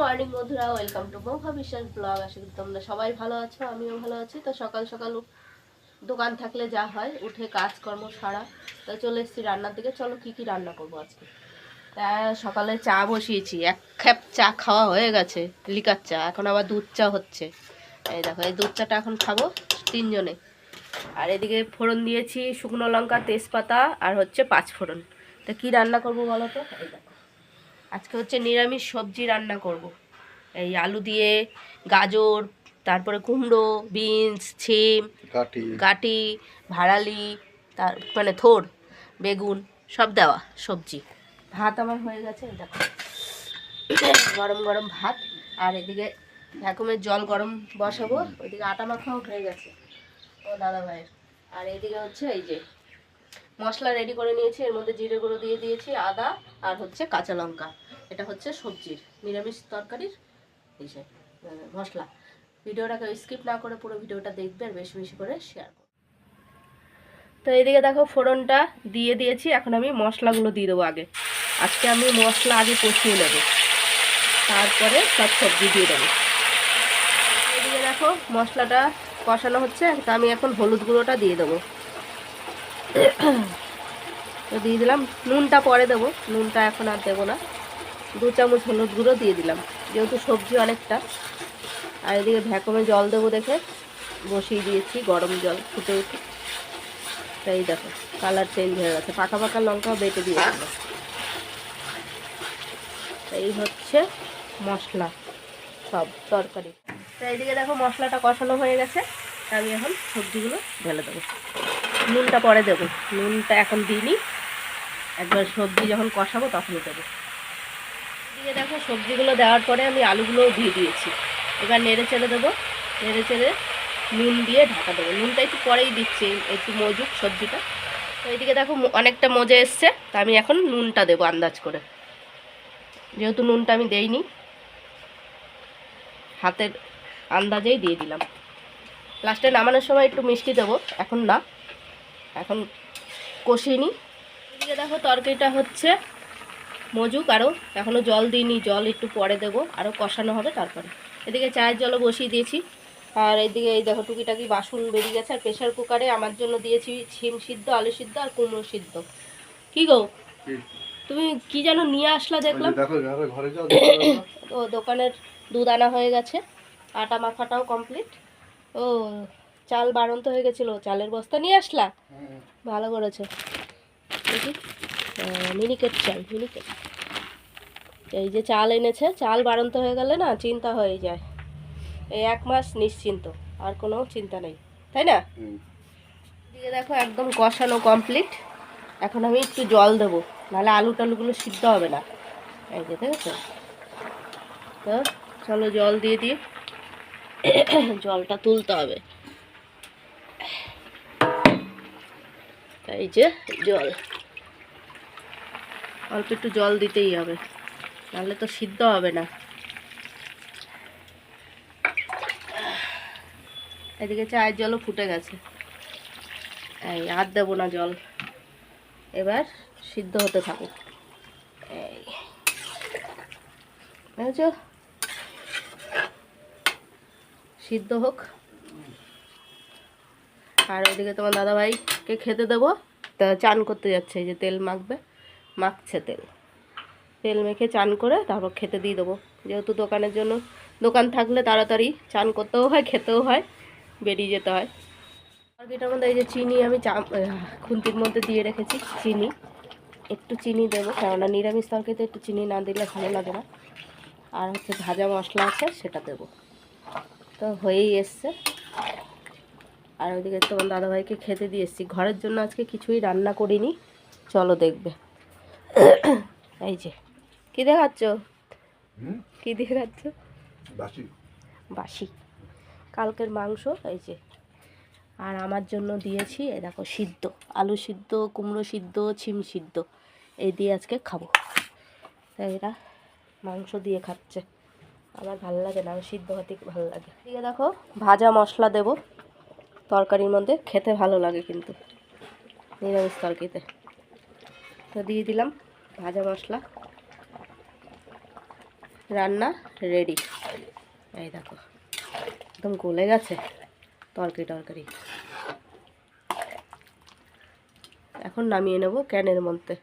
Morning বন্ধুরা, welcome to মৌভা বিশ্বাস blog. আশা করি তোমরা সবাই ভালো আছো, আমিও ভালো আছি। তো সকাল সকাল দোকান থাকলে যা হয়, উঠে কাজকর্ম সারা। তো চলে এসেছি রান্নার দিকে। চলো কি কি রান্না করব আজকে? তা সকালে চা বসিয়েছি। এক খ্যাপ চা খাওয়া হয়ে গেছে, লিকার চা। এখন আবার দুধ চা হচ্ছে। এই দেখো, এই দুধ চাটা এখন খাব তিনজনে। আর এদিকে ফোড়ন দিয়েছি শুকনো লঙ্কা, তেজপাতা, আর হচ্ছে পাঁচ ফোড়ন তা কি রান্না করব বলো তো? এই দেখো। আজকে হচ্ছে নিরামিষ সবজি রান্না করব। এই আলু দিয়ে গাজর তারপরে কুমড়ো বিনস ছিম কাঠি গাটি ভাড়ালি তার মানে থোর বেগুন সব দেওয়া সবজি। ভাত আমার হয়ে গেছে দেখো। গরম গরম ভাত আর এদিকে ভ্যাকুমের জল গরম বসাবো ওইদিকে আটা মাখাও হয়ে গেছে। ও দাদা ভাইয়ের আর এইদিকে হচ্ছে এই যে মশলা রেডি করে নিয়েছি। এর মধ্যে জিরে গুঁড়ো দিয়ে দিয়েছি আদা আর হচ্ছে কাঁচা লঙ্কা। এটা হচ্ছে সবজির নিরামিষ তরকারির আহ, মশলা। ভিডিওটাকে স্কিপ না করে পুরো ভিডিওটা দেখবে আর বেশি বেশি করে শেয়ার তো এইদিকে দেখো ফোড়নটা দিয়ে দিয়েছি এখন আমি মশলাগুলো দিয়ে দেবো আগে। আজকে আমি মশলা আগে কষিয়ে নেব তারপরে সব সবজি দিয়ে দেবো। এদিকে দেখো মশলাটা কষানো হচ্ছে আমি এখন হলুদ গুঁড়োটা দিয়ে দেবো। তো দিয়ে দিলাম। নুনটা পরে দেবো। নুনটা এখন আর দেবো না। দু চামচ হলুদ গুঁড়ো দিয়ে দিলাম। যেহেতু সবজি অনেকটা। আর এদিকে ভ্যাকুমে জল দেবো দেখে। বসিয়ে দিয়েছি গরম জল, ফুটে উঠে। তাই দেখো, কালার চেঞ্জ হয়ে গেছে। পাকা পাকা লঙ্কাও বেটে দিয়েছিল এই হচ্ছে মশলা, সব তরকারি। তো এইদিকে দেখো মশলাটা কষানো হয়ে গেছে। আমি এখন সবজিগুলো ঢেলে দেবো। নুনটা পরে দেবো। নুনটা এখন দিইনি। একবার সবজি যখন কষাবো তখন দেবো। দিয়ে দেখো, সবজিগুলো দেওয়ার পরে আমি আলুগুলোও দিয়ে দিয়েছি। এবার নেড়ে চেড়ে দেবো। নেড়ে চেড়ে নুন দিয়ে ঢাকা দেবো। নুনটা একটু পরেই দিচ্ছি, একটু মজুক সবজিটা। তো এইদিকে দেখো অনেকটা মজে এসছে। তা আমি এখন নুনটা দেবো আন্দাজ করে। যেহেতু নুনটা আমি দেইনি, হাতের আন্দাজেই দিয়ে দিলাম। লাস্টে নামানোর সময় একটু মিষ্টি দেবো। এখন না এখন কষিয়ে নিই। এদিকে দেখো তরকারিটা হচ্ছে মজুক আরও এখনও জল দিইনি জল একটু পরে দেবো আরও কষানো হবে তারপরে। এদিকে চায়ের জলও বসিয়ে দিয়েছি। আর এদিকে এই দেখো টুকিটাকি বাসন বেরিয়ে গেছে আর প্রেশার কুকারে আমার জন্য দিয়েছি ছিম সিদ্ধ আলু সিদ্ধ আর কুমড়ো সিদ্ধ। কি গো? তুমি কি যেন নিয়ে আসলা দেখলাম। ও দোকানের দুধ আনা হয়ে গেছে আটা মাখাটাও কমপ্লিট ও চাল বাড়ন্ত হয়ে গেছিল চালের বস্তা নিয়ে আসলা? ভালো করেছ। দেখি মিনিকেট চাল মিনিকেট। এই যে চাল এনেছে চাল বাড়ন্ত হয়ে গেলে না চিন্তা হয়ে যায়। এই এক মাস নিশ্চিন্ত আর কোনো চিন্তা নেই তাই না? দিকে দেখো একদম কষানো কমপ্লিট এখন আমি একটু জল দেবো নাহলে আলু টালুগুলো সিদ্ধ হবে না। এই যে দেখেছ? তো চলো জল দিয়ে দিই। জলটা তুলতে হবে। এই যে, জল। অল্প একটু জল দিতেই হবে, নাহলে তো সিদ্ধ হবে না। এদিকে চায়ের জলও ফুটে গেছে। এই, আর দেবো না জল। এবার সিদ্ধ হতে থাকুক। এই। বুঝেছ? সিদ্ধ হোক। আর ওইদিকে তোমার দাদাভাইকে খেতে দেবো। তা চান করতে যাচ্ছে, এই যে তেল মাখবে, মাখছে তেল। তেল মেখে চান করে তারপর খেতে দিয়ে দেবো। যেহেতু দোকানের জন্য দোকান থাকলে তাড়াতাড়ি চান করতেও হয়, খেতেও হয়, বেরিয়ে যেতে হয়। আর তরকারিটার মধ্যে এই যে চিনি আমি চা খুন্তির মধ্যে দিয়ে রেখেছি, চিনি। একটু চিনি দেবো, কেননা নিরামিষ তরকারিতে একটু চিনি না দিলে ভালো লাগে না। আর হচ্ছে ভাজা মশলা আছে, সেটা দেবো। তো হয়েই এসছে। আর ওইদিকে তোমার দাদাভাইকে খেতে দিয়ে এসেছি। ঘরের জন্য আজকে কিছুই রান্না করিনি। চলো দেখবে। এই যে কী দেখাচ্ছ? কী দেখাচ্ছ? বাসি। বাসি। কালকের মাংস এই যে। আর আমার জন্য দিয়েছি এ দেখো সিদ্ধ। আলু সিদ্ধ কুমড়ো সিদ্ধ ছিম সিদ্ধ। এই দিয়ে আজকে খাব। তাই এরা মাংস দিয়ে খাচ্ছে। আমার ভালো লাগে না সিদ্ধ হতে ভালো লাগে। দিয়ে দেখো ভাজা মশলা দেব। তরকারির মধ্যে খেতে ভালো লাগে কিন্তু। নিরামিষ তরকারিতে। তো দিয়ে দিলাম ভাজা মশলা। রান্না রেডি এই দেখো, একদম গলে গেছে তরকারি টরকারি। এখন নামিয়ে নেব ক্যানের মধ্যে।